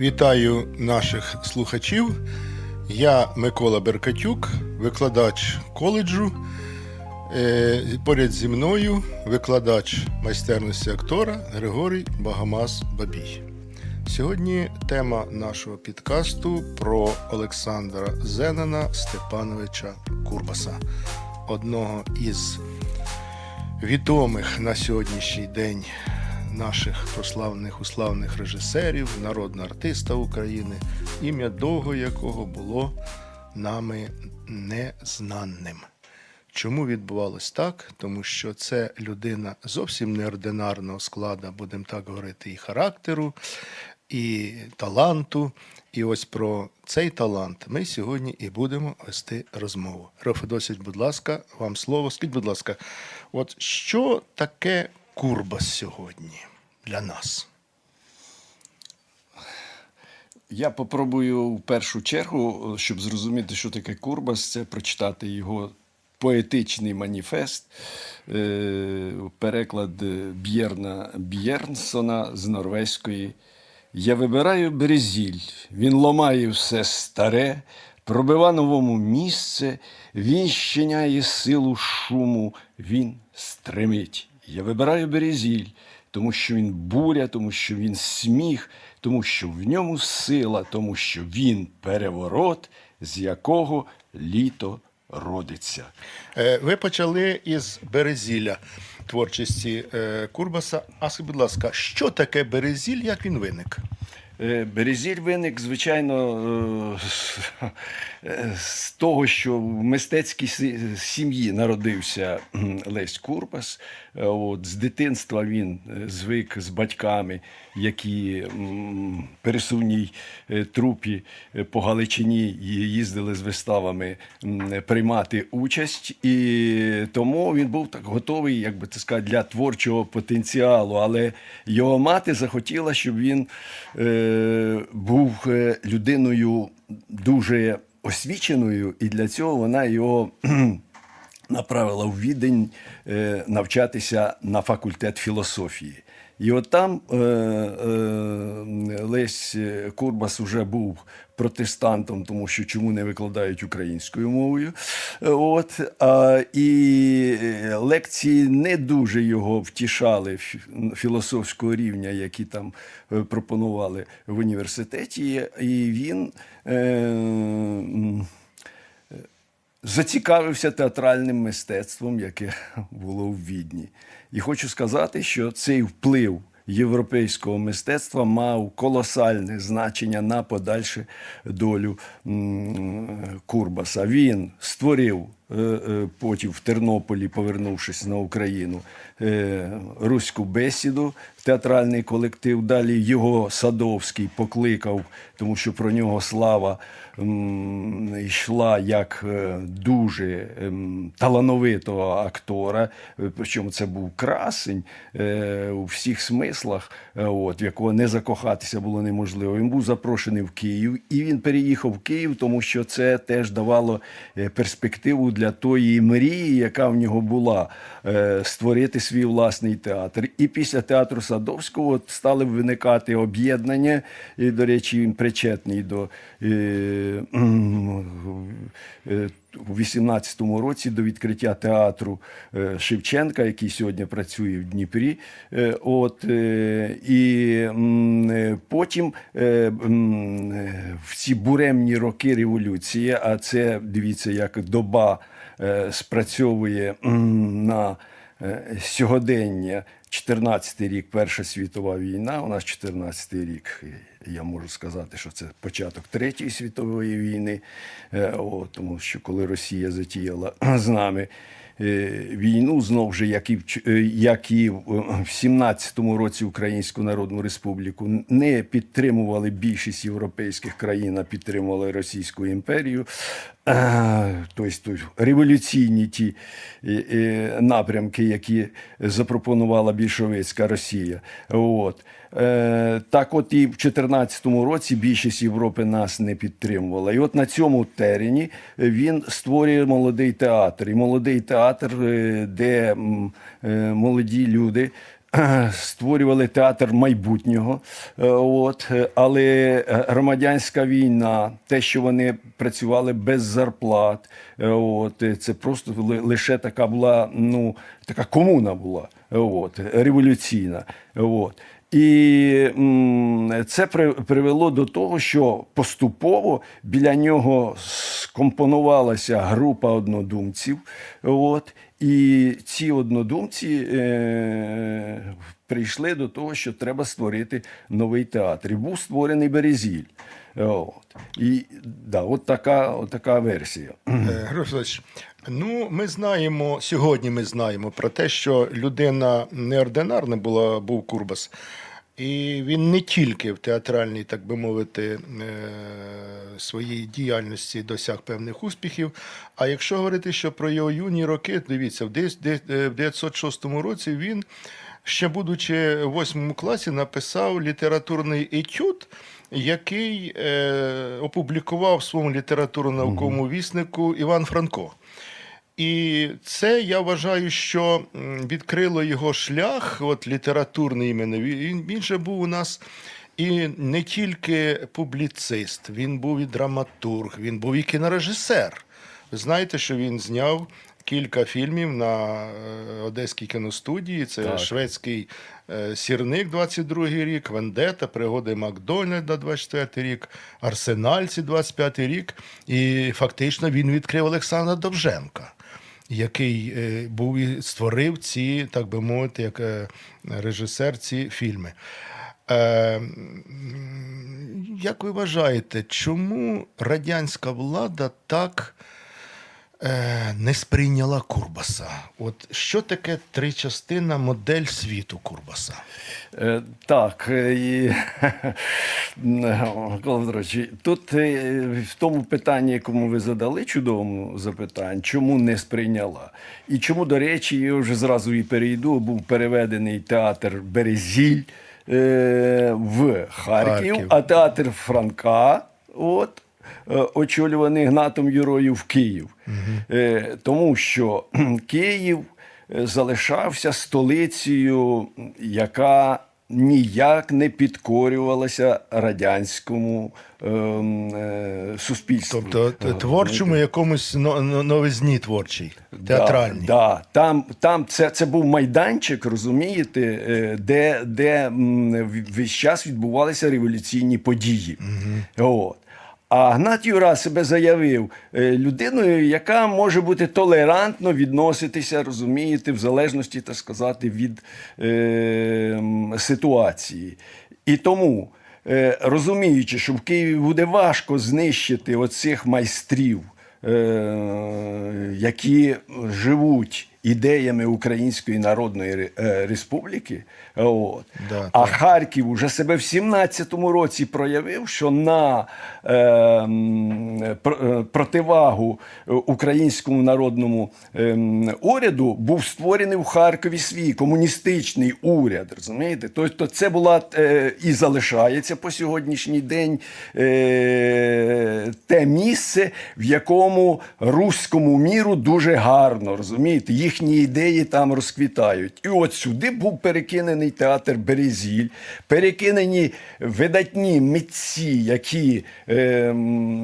Вітаю наших слухачів. Я Микола Беркатюк, викладач коледжу. Е, Поряд зі мною викладач майстерності актора Григорій Багамас Бабій. Сьогодні тема нашого підкасту про Олександра Зенена Степановича Курбаса, одного із відомих на сьогоднішній день наших прославлених уславних режисерів, народного артиста України, ім'я довго якого було нами незнаним. Чому відбувалось так? Тому що це людина зовсім неординарного складу, будемо так говорити, і характеру, і таланту. І ось про цей талант ми сьогодні і будемо вести розмову. Рафедосить, будь ласка, вам слово. Скажіть, будь ласка, от що таке Курбас сьогодні для нас? Я попробую в першу чергу, щоб зрозуміти, що таке Курбас, це прочитати його поетичний маніфест, е, переклад Б'єрна Б'єрнсона з норвезької. Я вибираю березіль, він ломає все старе, пробива новому місце, він щиняє силу шуму, він стремить. Я вибираю березіль, тому що він буря, тому що він сміх, тому що в ньому сила, тому що він переворот, з якого літо родиться. Е, Ви почали із Березілля творчості е, Курбаса. А будь ласка, що таке Березіль, як він виник? Е, Березіль виник, звичайно, е, е, з того, що в мистецькій сім'ї народився Лесь Курбас. От, з дитинства він звик з батьками, які пересувній трупі по Галичині їздили з виставами приймати участь. І тому він був так готовий, як би це сказати, для творчого потенціалу. Але його мати захотіла, щоб він був е, людиною дуже освіченою, і для цього вона його. Направила в Відень е, навчатися на факультет філософії. І от там е, е, Лесь Курбас уже був протестантом, тому що чому не викладають українською мовою. Е, От, а, і е, лекції не дуже його втішали філософського рівня, які там е, пропонували в університеті. І він. Е, м, зацікавився театральним мистецтвом, яке було в Відні. І хочу сказати, що цей вплив європейського мистецтва мав колосальне значення на подальшу долю Курбаса. Він створив потім в Тернополі, повернувшись на Україну, е, руську бесіду, театральний колектив. Далі його Садовський покликав, тому що про нього слава йшла як е, дуже ем, талановитого актора. Е, Причому це був красень е, у всіх смислах, е, от, в якого не закохатися було неможливо. Він був запрошений в Київ, і він переїхав в Київ, тому що це теж давало е, перспективу для тої мрії, яка в нього була, е, створити свій власний театр. І після театру Садовського стали виникати об'єднання. І, до речі, він причетний до е, е, у 18-му році до відкриття театру е, Шевченка, який сьогодні працює в Дніпрі. Е, От, е, і потім в ці буремні роки революції, а це дивіться, як доба спрацьовує на сьогодення. 14-й рік, Перша світова війна. У нас 14-й рік. Я можу сказати, що це початок Третьої світової війни. Е, О, тому що коли Росія затіяла з нами е, війну, знов же, як і в, е, як і в е, 17-му році Українську Народну Республіку, не підтримували більшість європейських країн, а підтримували Російську імперію. Тобто революційні ті напрямки, які запропонувала більшовицька Росія. От. Е, Так от і в 2014 році більшість Європи нас не підтримувала. І от на цьому терені він створює молодий театр. І молодий театр, е, де е, молоді люди е, створювали театр майбутнього. Е, От, е, але е, громадянська війна, те, що вони працювали без зарплат, е, от, е, це просто лише така була, ну, така комуна була, е, от, революційна. е, От. І це при- привело до того, що поступово біля нього скомпонувалася група однодумців. От, і ці однодумці е, прийшли до того, що треба створити новий театр. І був створений Березіль. От. І да, от така, от така версія. Е, Григорій ну ми знаємо сьогодні. Ми знаємо про те, що людина неординарна була, був Курбас. І він не тільки в театральній, так би мовити, е, своїй діяльності досяг певних успіхів. А якщо говорити, що про його юні роки, дивіться, в десь- де- е, в 906 році він, ще будучи в 8 класі, написав літературний етюд, який е, опублікував в своєму літературно-науковому віснику Іван Франко. І це я вважаю, що відкрило його шлях, от літературний іменно. Він, він же був у нас і не тільки публіцист, він був і драматург, він був і кінорежисер. Ви знаєте, що він зняв кілька фільмів на е, Одеській кіностудії. Це Так. шведський е, сірник 22 рік, Вендета, пригоди Макдональда 24 рік, Арсенальці 25 рік. І фактично він відкрив Олександра Довженка, який е, був і створив ці, так би мовити, як е, режисер ці фільми. Е, як ви вважаєте, чому радянська влада так е, не сприйняла Курбаса? От що таке тричастина модель світу Курбаса? Е, Так, е, і Микола Петрович, тут е, в тому питанні, якому ви задали, чудовому запитанні, чому не сприйняла? І чому, до речі, я вже зразу і перейду, був переведений театр Березіль е, в Харків, Харків. а театр Франка. От, е, очолюваний Гнатом Юрою в Київ. Е, Тому що Київ е, залишався столицею, яка ніяк не підкорювалася радянському ем, е, суспільству. Тобто творчому якомусь но- но- новизні творчій, театральній. Да, да. Там, там це, це був майданчик, розумієте, е, де, де весь час відбувалися революційні події. От. А Гнат Юра себе заявив е, людиною, яка може бути толерантно відноситися, розумієте, в залежності, так сказати, від е, ситуації. І тому, е, розуміючи, що в Києві буде важко знищити оцих майстрів, е, які живуть ідеями Української Народної е, Республіки. От. Да, а так. Харків уже себе в 17-му році проявив, що на е, пр- е, противагу е, українському народному е, уряду був створений в Харкові свій комуністичний уряд. Розумієте? Тобто це була е, і залишається по сьогоднішній день е, те місце, в якому руському міру дуже гарно розумієте, їхні ідеї там розквітають. І от сюди був перекинений театр Березіль, перекинені видатні митці, які е,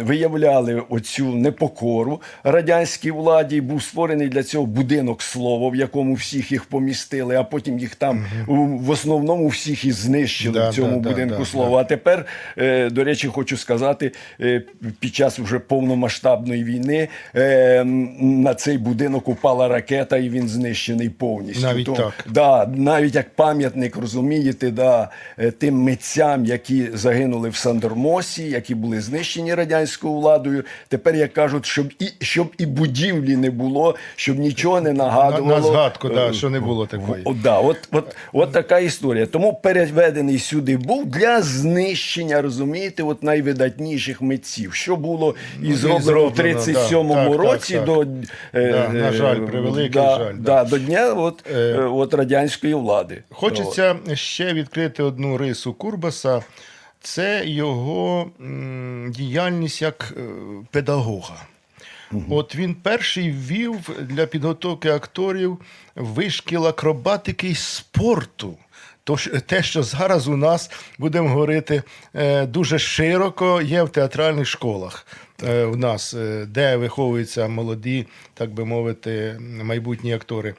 виявляли оцю непокору радянській владі. Був створений для цього будинок слова, в якому всіх їх помістили, а потім їх там у- в основному всіх і знищили Да, в цьому да, да, будинку да, слова. А тепер, е, до речі, хочу сказати, е, під час вже повномасштабної війни е, на цей будинок упала ракета, і він знищений повністю. Навіть Тому- так. Да, навіть як пам'ятник, розумієте, да, е, тим митцям, які загинули в Сандормосі, які були знищені радянською владою. Тепер як кажуть, щоб і щоб і будівлі не було, щоб нічого не нагадувало. На- на згадку, да, е, що не було такої. О, да, от, от, от така історія. Тому переведений сюди був для знищення, розумієте, от найвидатніших митців. Що було і і зроблено в 37-му да, так, році так, до так. Да, на жаль, превеликий да, жаль, Да, да. до дня от, Е, е, от радянської влади. Хочеться ще відкрити одну рису Курбаса. Це його діяльність як е, педагога. От він перший ввів для підготовки акторів вишкіл акробатики й спорту. То ж- те, що зараз у нас будемо говорити е, дуже широко, є в театральних школах е, у нас, е, де виховуються молоді, так би мовити, майбутні актори.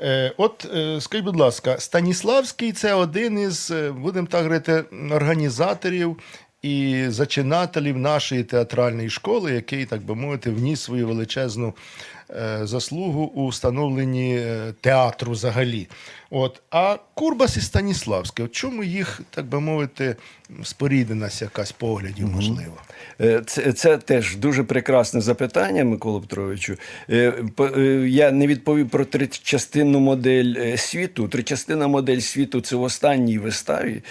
Е, От е, скажіть, будь ласка, Станіславський це один із, е, будемо так говорити, організаторів і зачинателів нашої театральної школи, який, так би мовити, вніс свою величезну е, заслугу у встановленні е, театру взагалі. От. А Курбас і Станіславський, от чому їх, так би мовити, спорідненість якась поглядів, можливо? Е, Це, це теж дуже прекрасне запитання, Микола Петровичу. Е, е, Я не відповів про тричастинну модель світу. Тричастинна модель світу це в останній виставі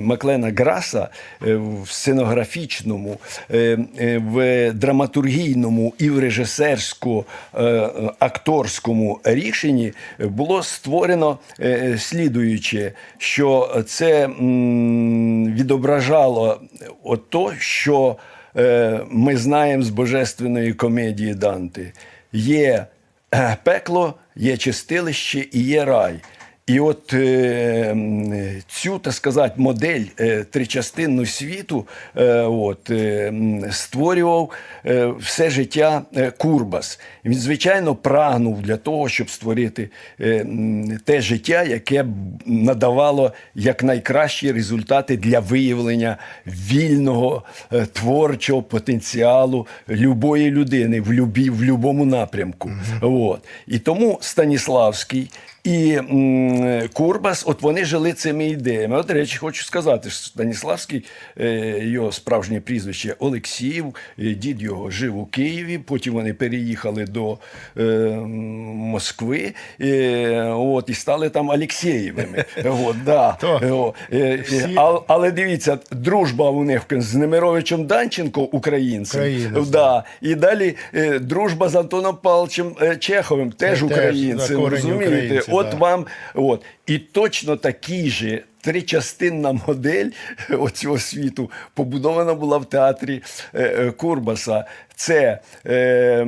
Маклена Граса в сценографічному, в драматургійному і в режисерсько-акторському рішенні було створено е, слідуюче, що це відображало ото, що е, ми знаємо з божественної комедії Данти. Є е, пекло, є чистилище і є рай. І от е, цю, так сказати, модель е, тричастинну світу е, от, е, створював е, все життя е, Курбас. Він, звичайно, прагнув для того, щоб створити е, те життя, яке б надавало якнайкращі результати для виявлення вільного е, творчого потенціалу любої людини в, любі, в любому напрямку. От. І тому Станіславський. І м, Курбас, от вони жили цими ідеями. От, до речі, хочу сказати, що Станіславський, е, його справжнє прізвище Олексіїв, е, дід його жив у Києві, потім вони переїхали до е, Москви е, от, і стали там Алексєєвими. От, да. О, е, е, а- Але дивіться, дружба у них з Немировичем Данченко, українцем. Да. І далі е, дружба з Антоном Павловичем е, Чеховим, теж теж, українцем. розумієте? От да. вам, от. І точно такий же. Тричастинна модель оцього світу побудована була в театрі е, е, Курбаса. Це е,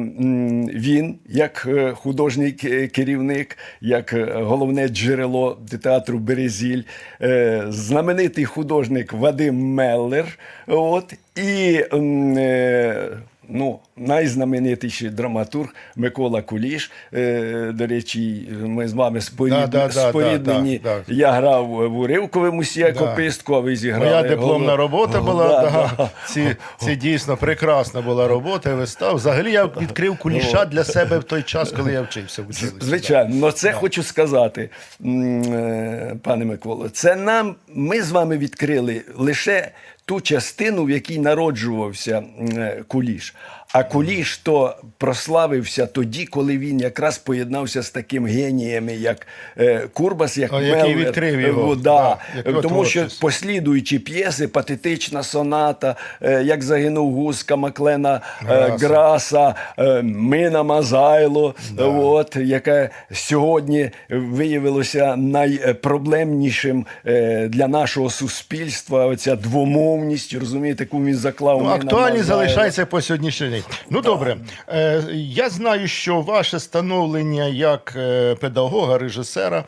він, як художній керівник, як головне джерело театру Березіль, е, знаменитий художник Вадим Меллер. От, і е, ну, найзнаменитіший драматург Микола Куліш. Е, до речі, ми з вами спорід... Да, да, да, споріднені. да, да, да. Я грав в Уривковому Да. копистку, а ви зіграли. Моя дипломна робота була. Да, да, да. Ці, ці дійсно прекрасна була робота, вистав. Взагалі я відкрив куліша для себе в той час, коли я вчився в. Звичайно, але це хочу сказати, е, пане Миколо. Це нам ми з вами відкрили лише ту частину, в якій народжувався е, Куліш. А Куліш то прославився тоді, коли він якраз поєднався з таким геніями, як е, Курбас, як Меллер. відкрив його, да. да, Тому що послідуючі п'єси, патетична соната, е, як загинув Гуска, Маклена е, Граса. Граса, е, Мина Мазайло, от, яке сьогодні виявилося найпроблемнішим е, для нашого суспільства. Оця двомовність, розумієте, яку він заклав. Ну, Мина актуальні залишається по сьогоднішній день. Ну добре, е, я знаю, що ваше становлення як е, педагога, режисера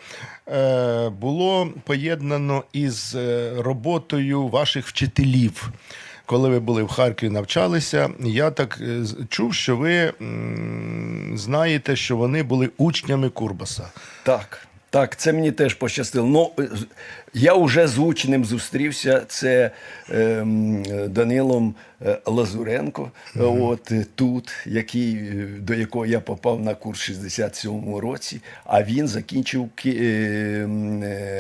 е, було поєднано із роботою ваших вчителів. Коли ви були в Харкові, навчалися, я так чув, що ви м, знаєте, що вони були учнями Курбаса. Так, так, це мені теж пощастило. Ну, е, я вже з учнем зустрівся. Це е, Данилом Лазуренко, е, от е, тут, який, е, до якого я попав на курс в 67-му році, а він закінчив е, е,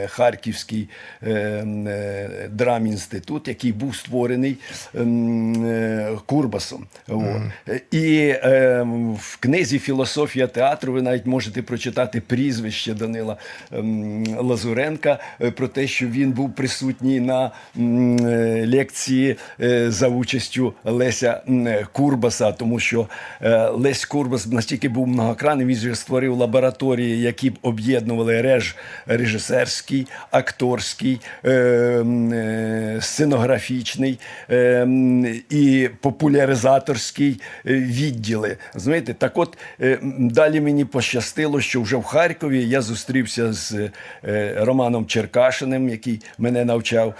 Харківський е, е, драмінститут, який був створений е, Курбасом. Е, І в книзі Філософія театру ви навіть можете прочитати прізвище Данила Лазуренка про те, що він був присутній на лекції за участю Леся Курбаса, тому що Лесь Курбас настільки був многокранний, він створив лабораторії, які б об'єднували реж режисерський, акторський, е, е, сценографічний е, і популяризаторський відділи. Знаєте, так от далі мені пощастило, що вже в Харкові я зустрівся з Романом Черкашиним, який мене навчав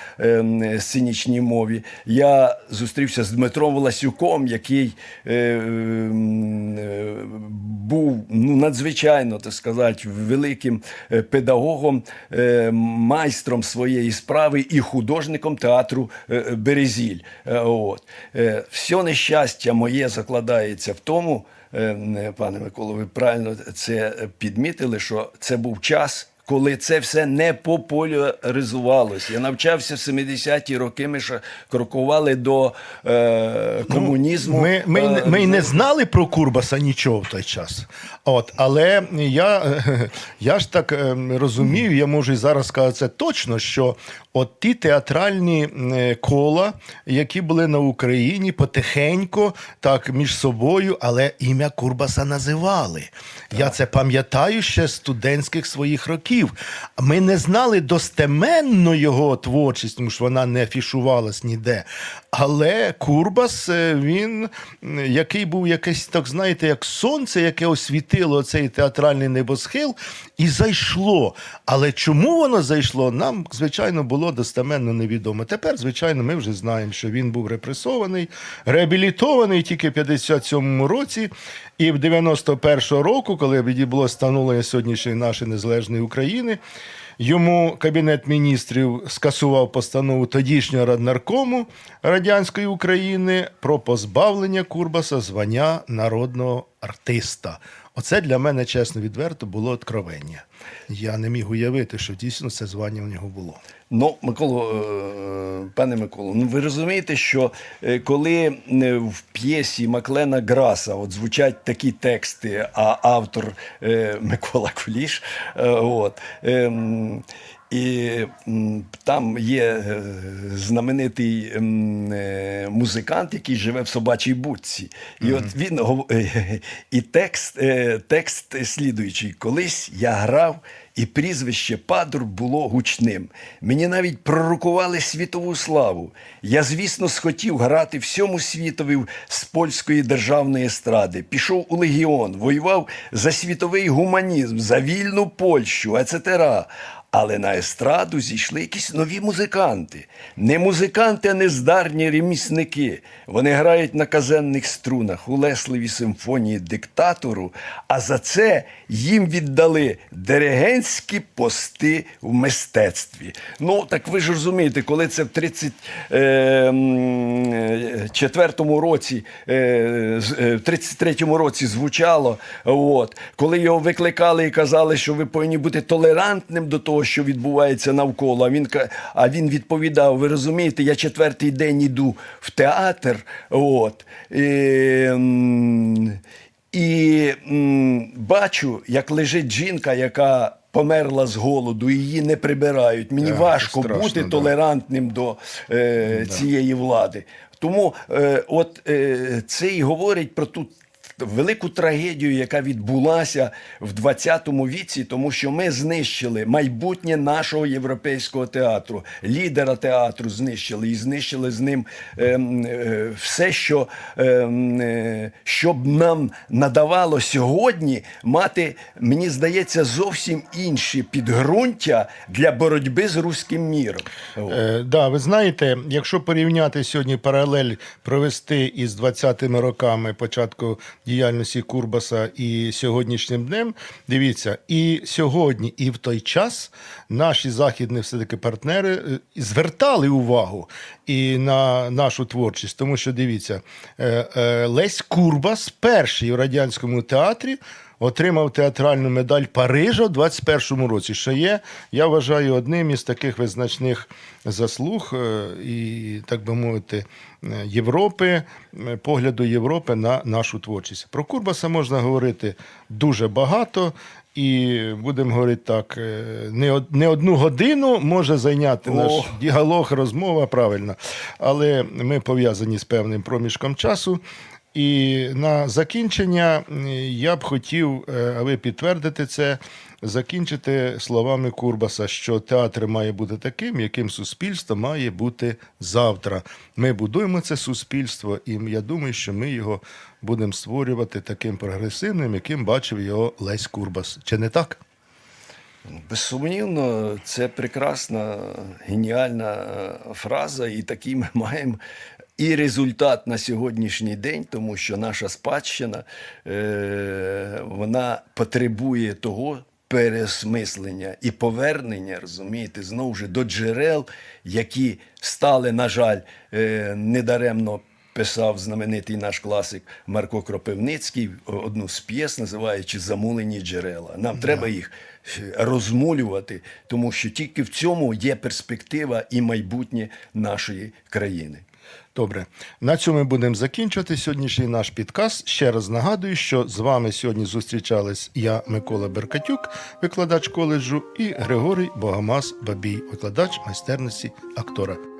сценічній мові. Я зустрівся з Дмитром Власюком, який був ну, надзвичайно, так сказати, великим педагогом, майстром своєї справи і художником театру е, Березіль. Е, От. Е, Все нещастя моє закладається в тому, е, пане Миколо, ви правильно це підмітили, що це був час. Коли це все не популяризувалось. Я навчався в 70-ті роки, ми ще крокували до е, комунізму. Ми, ми, й не- Е, ми й не знали про Курбаса нічого в той час. От, але я, я ж так ем, розумію, я можу і зараз сказати це точно, що от ті театральні е, кола, які були на Україні, потихеньку, так між собою, але ім'я Курбаса називали. Я це пам'ятаю ще з студентських своїх років. Ми не знали достеменно його творчість, тому що вона не афішувалась ніде. Але Курбас, е, він, який був якесь, так знаєте, як сонце, яке освітило цей театральний небосхил, і зайшло. Але чому воно зайшло, нам, звичайно, було достеменно невідомо. Тепер, звичайно, ми вже знаємо, що він був репресований, реабілітований тільки в 57-му році. І в 91-го року, коли було встановлення сьогоднішньої нашої незалежної України, Йому Кабінет міністрів скасував постанову тодішнього раднаркому радянської України про позбавлення Курбаса звання народного артиста. Оце для мене, чесно відверто, було откровення. Я не міг уявити, що дійсно це звання у нього було. Ну, Миколо, е, пане Миколо, ну ви розумієте, що е, коли е, в п'єсі Маклена Граса от звучать такі тексти, а автор е, Микола Куліш, е, от, ем, і там є е, знаменитий е, музикант, який живе в собачій будці. І от він е, і текст, е, текст слідуючий: колись я грав. І прізвище Падур було гучним. Мені навіть пророкували світову славу. Я, звісно, схотів грати всьому світові з польської державної естради. Пішов у легіон, воював за світовий гуманізм, за вільну Польщу, ецетера. Але на естраду зійшли якісь нові музиканти. Не музиканти, а нездарні ремісники. Вони грають на казенних струнах у лесливій симфонії диктатору, а за це їм віддали диригентські пости в мистецтві. Ну, так ви ж розумієте, коли це в 34-му році, е, з- е, в 33-му році звучало, от, коли його викликали і казали, що ви повинні бути толерантним до того, що відбувається навколо. А він, а він відповідав: ви розумієте, я четвертий день іду в театр. От, і, і бачу, як лежить жінка, яка померла з голоду, її не прибирають. Мені Так, важко страшно, бути да. толерантним до е, цієї влади. Тому е, от е, це і говорить про ту велику трагедію, яка відбулася в 20 віці, тому що ми знищили майбутнє нашого європейського театру, лідера театру знищили і знищили з ним ем, е, все, що, ем, е, щоб нам надавало сьогодні мати, мені здається, зовсім інші підґрунтя для боротьби з руським міром. Е, да, ви знаєте, якщо порівняти сьогодні паралель провести із 20-ми роками початку діяльності Курбаса і сьогоднішнім днем, дивіться, і сьогодні, і в той час наші західні все-таки партнери е, звертали увагу і на нашу творчість, тому що дивіться, е, е, Лесь Курбас перший в радянському театрі отримав театральну медаль Парижа в 21-му році, що є, я вважаю, одним із таких визначних заслуг е, і, так би мовити, Європи, погляду Європи на нашу творчість. Про Курбаса можна говорити дуже багато. І будемо говорити так, е, не, од- не одну годину може зайняти наш діалог, розмова правильно. Але ми пов'язані з певним проміжком часу. І на закінчення я б хотів, е, а ви підтвердите це, закінчити словами Курбаса, що театр має бути таким, яким суспільство має бути завтра. Ми будуємо це суспільство, і я думаю, що ми його будемо створювати таким прогресивним, яким бачив його Лесь Курбас. Чи не так? Безсумнівно, це прекрасна, геніальна е, фраза, і такий ми маємо і результат на сьогоднішній день, тому що наша спадщина е, вона потребує того переосмислення і повернення, розумієте, знову ж до джерел, які стали, на жаль, е, недаремно писав знаменитий наш класик Марко Кропивницький одну з п'єс, називаючи Замулені джерела. Нам треба їх е, розмулювати, тому що тільки в цьому є перспектива і майбутнє нашої країни. Добре, на цьому ми будемо закінчувати сьогоднішній наш підказ. Ще раз нагадую, що з вами сьогодні зустрічались я, Микола Беркатюк, викладач коледжу, і Григорій Богомаз Бабій, викладач майстерності актора.